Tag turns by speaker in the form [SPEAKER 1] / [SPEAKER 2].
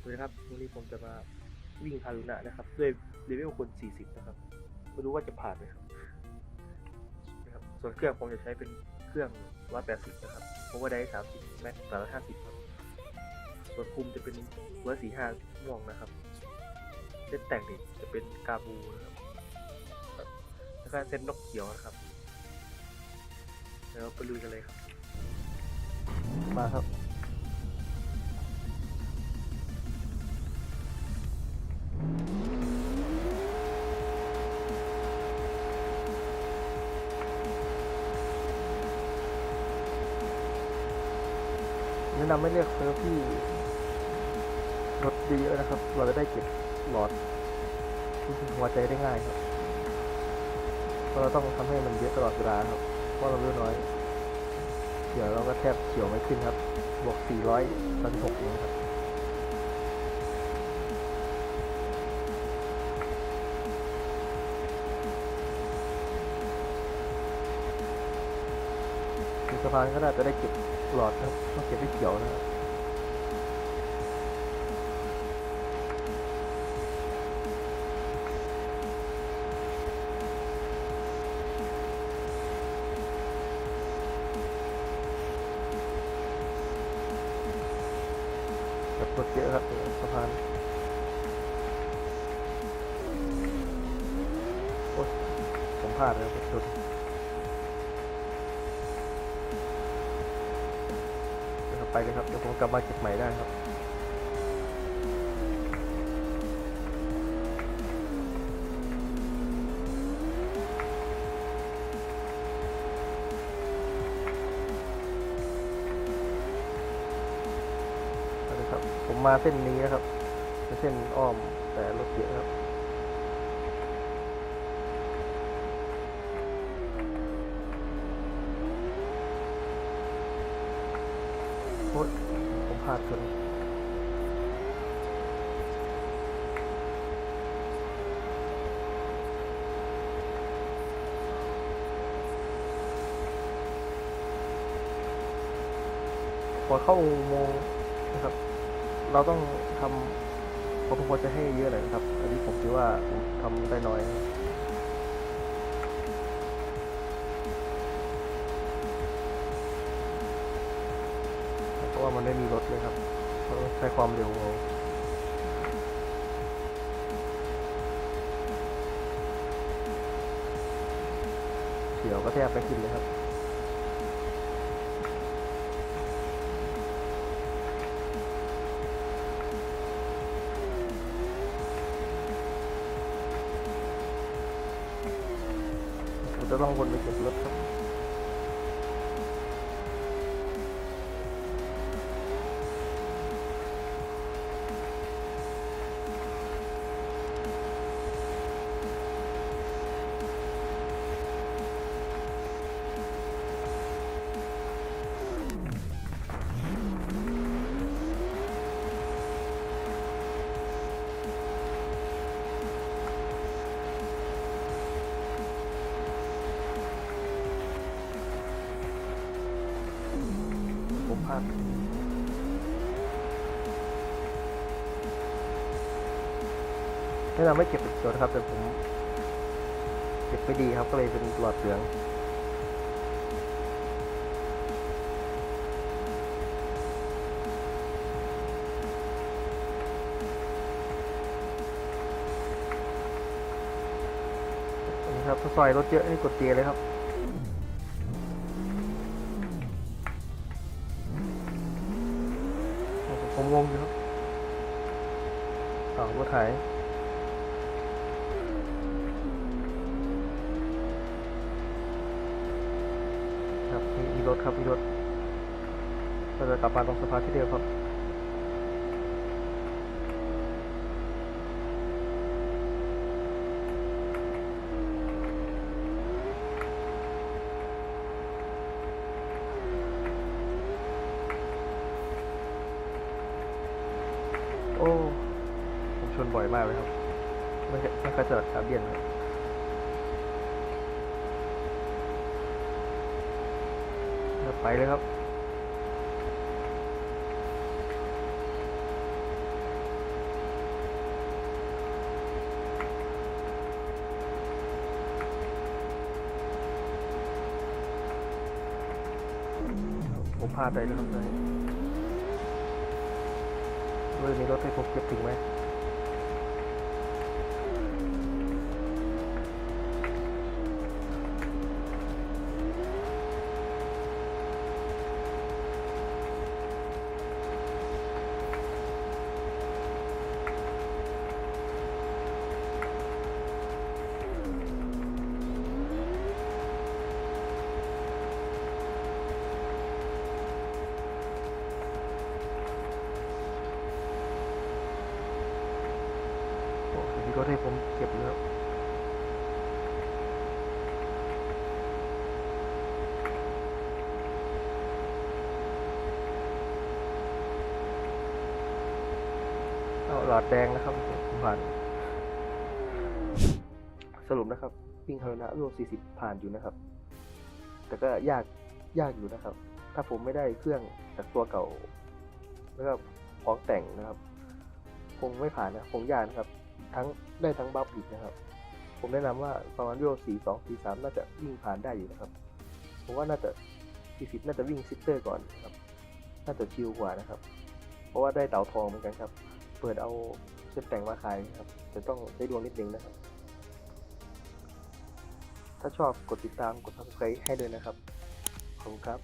[SPEAKER 1] สวัสดีครับวันนี้ผมจะมาวิ่งฮารุนะนะครับ ด้วยเลเวลคน 40 นะครับไม่รู้ว่าจะผ่านไหมครับนะครับ ส่วนเครื่องผมจะใช้เป็นเครื่อง180นะครับเพราะว่าได้30แม็ก350ครับ ส่วนคุมจะเป็น145ม่วงนะครับเส้นแต่งนี่จะเป็นกาบูนะครับแล้วก็เส้นนกเขียวนะครับเดี๋ยวไปลุยกันเลยครับ มาครับ แนะนำไม่เลือกเซิร์ฟที่รถเยอะนะครับ เราจะได้เก็บหลอดที่หัวใจได้ง่ายครับ เพราะเราต้องทำให้มันเยอะตลอดเวลาครับ เพราะเราเลือกน้อย เดี๋ยวเราก็แทบเฉียวไม่ขึ้นครับ บวก400ตอน6เองครับ สะพานก็น่าจะได้เก็บหลอดนะครับต้องเก็บได้เขียวนะครับแบบรถเยอะครับสะพานโอ๊ยผมพลาดแล้วสุดนะครับ ไปเลยครับเดี๋ยวผมกลับมาเก็บใหม่ได้ครับนะครับ ผมมาเส้นนี้นะครับเป็นเส้นอ้อมแต่รถเยอะครับ โอ๊ย ผมพลาดชนพอเข้าอุโมงนะครับ เราต้องทำผมควรจะให้เยอะหน่อยนะครับ อันนี้ผมคิดว่าผมทำได้น้อย ราะว่ามันไม่มีรถเลยครับใช้ความเร็วเอาเดี๋ยวก็แทบไปขึ้นเลยครับจะต้องวนไปเก็บรถครับ ผมพลาดแนะนำไม่เก็บเป็นตัวนะครับ แต่ผมเก็บไม่ดีครับก็เลยเป็นหลอดเหลืองนี่ครับถ้าซอยรถเยอะนี่กดเตียเลยครับ ผมงงอยู่ครับต่อรถไถครับมีมีรถครับมีรถเราจะกลับมาตรงสะพานที่เดียวครับ มากเลยครับ ไม่ใช่แค่สลัดคาเบียนเลยไปเลยครับผมพาไปแล้ครับเลยเรื่องนี้รถให้ผมเก็บถึงไหม ผมเก็บแล้วเอาหลอดแดงนะครับผ่าน สรุปนะครับวิ่งคารุณะรวม40 ผ่านอยู่นะครับ แต่ก็ยากยากอยู่นะครับ ถ้าผมไม่ได้เครื่องจากตัวเก่า แล้วก็ของแต่งนะครับ คงไม่ผ่านนะคงยากนะครับ ทั้งได้ทั้งบัฟอีกนะครับ ผมแนะนำว่าประมาณวิวสี่สองสี่สามน่าจะวิ่งผ่านได้อยู่นะครับ ผมว่าน่าจะสี่สิบน่าจะวิ่งซิสเตอร์ก่อนนะครับ น่าจะชิลกว่านะครับ เพราะว่าได้เต่าทองเหมือนกันครับ เปิดเอาเส้นแต่งมาขายครับ จะต้องใช้ดวงนิดนึงนะครับ ถ้าชอบกดติดตามกด subscribe ให้ด้วยนะครับ ขอบคุณครับ